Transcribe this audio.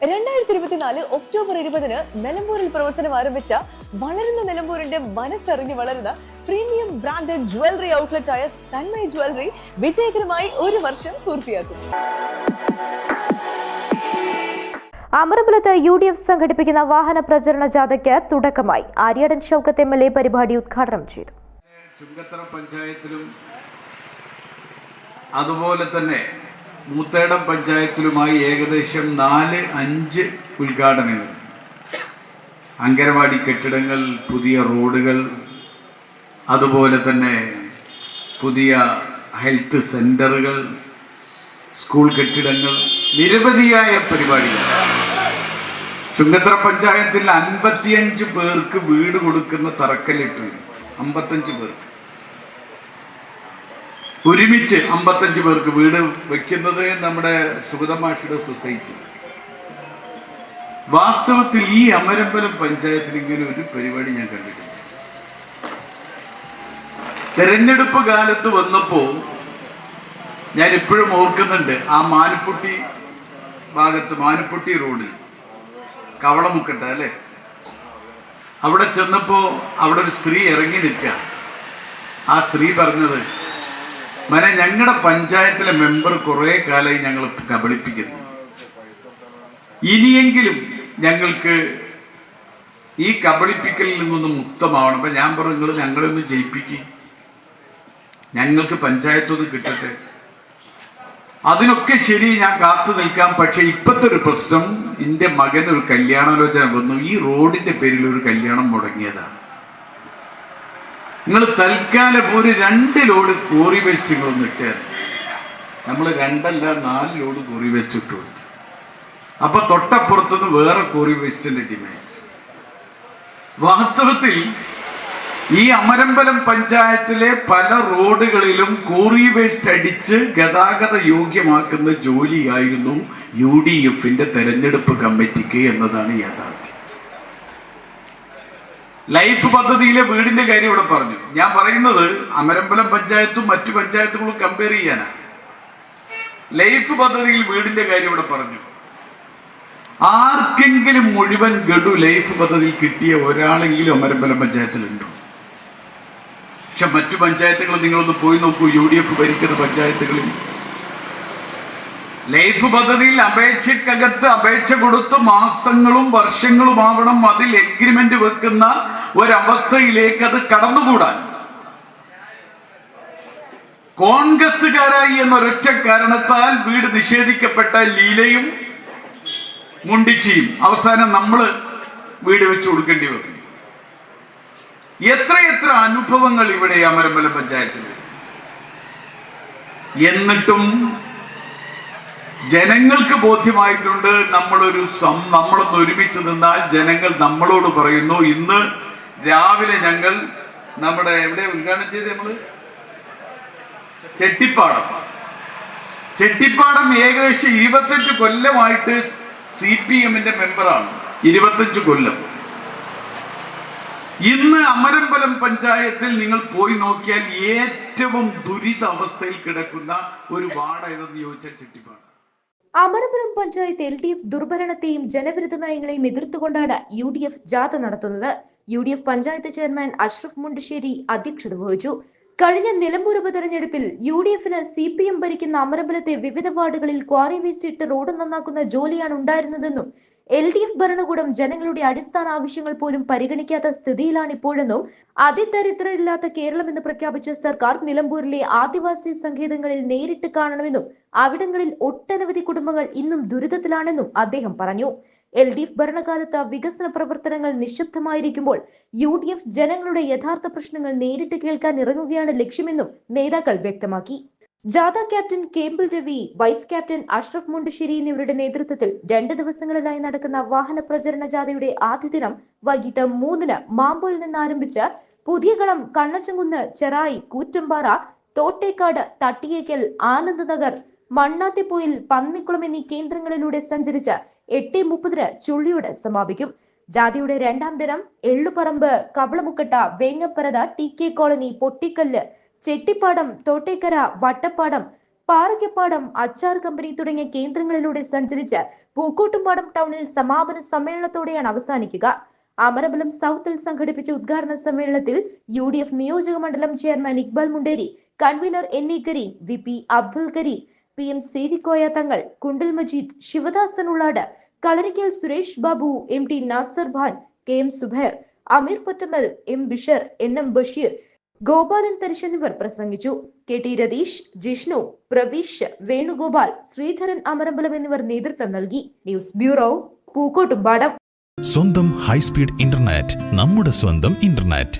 രണ്ടായിരത്തി ഇരുപത്തിനാല് ഒക്ടോബർ ഇരുപതിന് നിലമ്പൂരിൽ പ്രവർത്തനം ആരംഭിച്ച വളരുന്ന നിലമ്പൂരിന്റെ മനസ്സറിഞ്ഞ് വളരുന്ന പ്രീമിയം ബ്രാൻഡഡ് ജ്വല്ലറി ഔട്ട്ലെറ്റ് ആയ തന്മയ ജ്വല്ലറി വിജയകരമായി ഒരു വർഷം പൂർത്തിയാക്കും. അമരമ്പലത്ത് യു ഡി എഫ് സംഘടിപ്പിക്കുന്ന വാഹന പ്രചരണ ജാഥയ്ക്ക് തുടക്കമായി Aryadan Shoukath M L A പരിപാടി ഉദ്ഘാടനം ചെയ്തു. ചുങ്കത്തറ പഞ്ചായത്തിലും അതുപോലെ തന്നെ മൂത്തേടം പഞ്ചായത്തിലുമായി ഏകദേശം നാല് അഞ്ച് ഉദ്ഘാടനങ്ങൾ. അങ്കനവാടി കെട്ടിടങ്ങൾ പുതിയ റോഡുകൾ അതുപോലെ തന്നെ പുതിയ ഹെൽത്ത് സെന്ററുകൾ സ്കൂൾ കെട്ടിടങ്ങൾ നിരവധിയായ പരിപാടികൾ. ചുങ്കത്തറ പഞ്ചായത്തിൽ അൻപത്തിയഞ്ച് പേർക്ക് വീട് കൊടുക്കുന്ന തറക്കല്ലിട്ടുണ്ട് അമ്പത്തഞ്ച് പേർക്ക്. ഒരുമിച്ച് അമ്പത്തഞ്ച് പേർക്ക് വീട് വെക്കുന്നത് നമ്മുടെ സുഗതമാഷിയുടെ സൊസൈറ്റി. വാസ്തവത്തിൽ ഈ അമരമ്പലം പഞ്ചായത്തിൽ ഇങ്ങനെ ഒരു പരിപാടി ഞാൻ കണ്ടിട്ടില്ല. തെരഞ്ഞെടുപ്പ് കാലത്ത് വന്നപ്പോ ഞാൻ ഇപ്പോഴും ഓർക്കുന്നുണ്ട് ആ മാനപ്പുട്ടി ഭാഗത്ത് മാനപ്പുട്ടി റോഡിൽ കവളമുക്കട്ട അല്ലേ? അവിടെ ചെന്നപ്പോ അവിടെ ഒരു സ്ത്രീ ഇറങ്ങി നിൽക്കുക ആ സ്ത്രീ പറഞ്ഞത് മന ഞങ്ങളുടെ പഞ്ചായത്തിലെ മെമ്പർ കുറെ കാലമായി ഞങ്ങൾ കബളിപ്പിക്കുന്നു. ഇനിയെങ്കിലും ഞങ്ങൾക്ക് ഈ കബളിപ്പിക്കലിൽ നിന്നൊന്ന് മുക്തമാവണം. അപ്പൊ ഞാൻ പറഞ്ഞു നിങ്ങൾ ഞങ്ങളൊന്ന് ജയിപ്പിക്കും. ഞങ്ങൾക്ക് പഞ്ചായത്തൊന്ന് കിട്ടട്ടെ. അതിനൊക്കെ ശരി ഞാൻ കാത്തു നിൽക്കാം. പക്ഷെ ഇപ്പോഴത്തെ ഒരു പ്രശ്നം എന്റെ മകൻ ഒരു കല്യാണാലോചന വന്നു. ഈ റോഡിന്റെ പേരിൽ ഒരു കല്യാണം മുടങ്ങിയതാണ്. നിങ്ങൾ തൽക്കാലം ഒരു രണ്ട് ലോഡ് കോറി വേസ്റ്റ് നിങ്ങളൊന്ന് ഇട്ടാൽ നമ്മൾ രണ്ടല്ല നാല് ലോഡ് കോറി വേസ്റ്റ് ഇട്ടു അപ്പൊ തൊട്ടപ്പുറത്തുനിന്ന് വേറെ കോറി വേസ്റ്റിന്റെ ഡിമാൻഡ് വാസ്തവത്തിൽ ഈ അമരമ്പലം പഞ്ചായത്തിലെ പല റോഡുകളിലും കോറി വേസ്റ്റ് അടിച്ച് ഗതാഗത യോഗ്യമാക്കുന്ന ജോലിയായിരുന്നു യു ഡി എഫിന്റെ തെരഞ്ഞെടുപ്പ് കമ്മിറ്റിക്ക് എന്നതാണ് യാഥാർത്ഥ്യം. ലൈഫ് പദ്ധതിയിലെ വീടിന്റെ കാര്യം ഇവിടെ പറഞ്ഞു. ഞാൻ പറയുന്നത് അമരമ്പലം പഞ്ചായത്തും മറ്റു പഞ്ചായത്തുകളും കമ്പയർ ചെയ്യാനാണ് ലൈഫ് പദ്ധതിയിൽ വീടിന്റെ കാര്യം ഇവിടെ പറഞ്ഞു. ആർക്കെങ്കിലും മുഴുവൻ ഗഡു ലൈഫ് പദ്ധതിയിൽ കിട്ടിയ ഒരാളെങ്കിലും അമരമ്പലം പഞ്ചായത്തിലുണ്ടോ? പക്ഷെ മറ്റു പഞ്ചായത്തുകൾ നിങ്ങളൊന്ന് പോയി നോക്കൂ യു ഡി എഫ് ഭരിക്കുന്ന പഞ്ചായത്തുകളിൽ. ലൈഫ് പദ്ധതിയിൽ അപേക്ഷക്കകത്ത് അപേക്ഷ കൊടുത്ത് മാസങ്ങളും വർഷങ്ങളും ആവണം അതിൽ എഗ്രിമെന്റ് വെക്കുന്ന ഒരവസ്ഥയിലേക്ക് അത് കടന്നുകൂടാൻ. കോൺഗ്രസുകാരായി എന്നൊരൊറ്റ കാരണത്താൽ വീട് നിഷേധിക്കപ്പെട്ട ലീലയും മുണ്ടിച്ചിയും അവസാനം നമ്മൾ വീട് വെച്ച് കൊടുക്കേണ്ടി വരും എത്രയെത്ര അനുഭവങ്ങൾ ഇവിടെ അമരമ്പലം പഞ്ചായത്തിൽ? എന്നിട്ടും ജനങ്ങൾക്ക് ബോധ്യമായിട്ടുണ്ട് നമ്മളൊരു നമ്മളൊന്ന് ഒരുമിച്ച് നിന്നാൽ ജനങ്ങൾ നമ്മളോട് പറയുന്നു ഇന്ന് രാവിലെ ഞങ്ങൾ നമ്മുടെ എവിടെ ഉദ്ഘാടനം ചെയ്ത് നമ്മൾ ചെട്ടിപ്പാടം. ചെട്ടിപ്പാടം ഏകദേശം ഇരുപത്തഞ്ച് കൊല്ലമായിട്ട് സി പി എമ്മിന്റെ മെമ്പറാണ്. ഇരുപത്തഞ്ച് കൊല്ലം. ഇന്ന് അമരമ്പലം പഞ്ചായത്തിൽ നിങ്ങൾ പോയി നോക്കിയാൽ ഏറ്റവും ദുരിതാവസ്ഥയിൽ കിടക്കുന്ന ഒരു വാർഡ് ഏതെന്ന് ചോദിച്ചാൽ Chettippadam. Amarapuram panchayat L D F ദുർഭരണത്തെയും ജനവിരുദ്ധ നയങ്ങളെയും എതിർത്തുകൊണ്ടാണ് യു ഡി എഫ് ജാഥ നടത്തുന്നത്. U D F panchayat chairman Ashraf Mundassery അധ്യക്ഷത വഹിച്ചു. കഴിഞ്ഞ നിലമ്പൂർ ഉപതെരഞ്ഞെടുപ്പിൽ യു ഡി എഫിന് സി പി എം ഭരിക്കുന്ന അമരമ്പലത്തെ വിവിധ വാർഡുകളിൽ ക്വാറി വേസ്റ്റ് ഇട്ട് റോഡ് നന്നാക്കുന്ന ജോലിയാണ് ഉണ്ടായിരുന്നതെന്നും എൽ ഡി എഫ് ഭരണകൂടം ജനങ്ങളുടെ അടിസ്ഥാന ആവശ്യങ്ങൾ പോലും പരിഗണിക്കാത്ത സ്ഥിതിയിലാണ് ഇപ്പോഴെന്നും അതിദരിദ്രരില്ലാത്ത കേരളം എന്ന് പ്രഖ്യാപിച്ച സർക്കാർ നിലമ്പൂരിലെ ആദിവാസി സങ്കേതങ്ങളിൽ നേരിട്ട് കാണണമെന്നും അവിടങ്ങളിൽ ഒട്ടനവധി കുടുംബങ്ങൾ ഇന്നും ദുരിതത്തിലാണെന്നും അദ്ദേഹം പറഞ്ഞു. എൽ ഡി എഫ് ഭരണകാലത്ത് വികസന പ്രവർത്തനങ്ങൾ നിശബ്ദമായിരിക്കുമ്പോൾ യു ഡി എഫ് ജനങ്ങളുടെ യഥാർത്ഥ പ്രശ്നങ്ങൾ നേരിട്ട് കേൾക്കാൻ ഇറങ്ങുകയാണ് ലക്ഷ്യമെന്നും നേതാക്കൾ വ്യക്തമാക്കി. ജാഥ captain കേമ്പിൾ Ravi vice captain Ashraf Mundassery എന്നിവരുടെ നേതൃത്വത്തിൽ രണ്ട് ദിവസങ്ങളിലായി നടക്കുന്ന വാഹന പ്രചരണ ജാഥയുടെ ആദ്യ ദിനം വൈകിട്ട് മൂന്നിന് മാമ്പോയിൽ നിന്ന് ആരംഭിച്ച് പുതിയകളം കണ്ണച്ചങ്കുന്ന് ചെറായി കൂറ്റമ്പാറ തോട്ടേക്കാട് തട്ടിയേക്കൽ ആനന്ദ് നഗർ മണ്ണാത്തിപ്പൊയിൽ പന്നിക്കുളം എന്നീ കേന്ദ്രങ്ങളിലൂടെ സഞ്ചരിച്ച് എട്ട് മുപ്പതിന് ചുള്ളിയോട് സമാപിക്കും. ജാതിയുടെ രണ്ടാം ദിനം Ellupparamb Kavalamukkatta Vengapparatha T K colony Pottikkallu Chettippadam Thottekkara Vattappadam Parakkappadam അച്ചാർ കമ്പനി തുടങ്ങിയ കേന്ദ്രങ്ങളിലൂടെ സഞ്ചരിച്ച് പൂക്കോട്ടുംപാടം ടൗണിൽ സമാപന സമ്മേളനത്തോടെയാണ് അവസാനിക്കുക. അമരബലം സൗത്തിൽ സംഘടിപ്പിച്ച ഉദ്ഘാടന സമ്മേളനത്തിൽ യു ഡി എഫ് നിയോജക മണ്ഡലം chairman Iqbal Munderi convener N E Kareem V P Abdul Kareem P M Sevikkoya Thangal Kundal Majeed Sivadasan Ullad Kalarikkal Suresh Babu M T Nasar Khan K M Subair Ameer Pottamal M Bishar N M Basheer Gopalan Tharish എന്നിവർ പ്രസംഗിച്ചു. K T Ratheesh Jishnu Praveesh Venugopal Sreedharan Amarambalam എന്നിവർ നേതൃത്വം നൽകി. News bureau Pookkottumpadam. സ്വന്തം high speed internet നമ്മുടെ സ്വന്തം internet.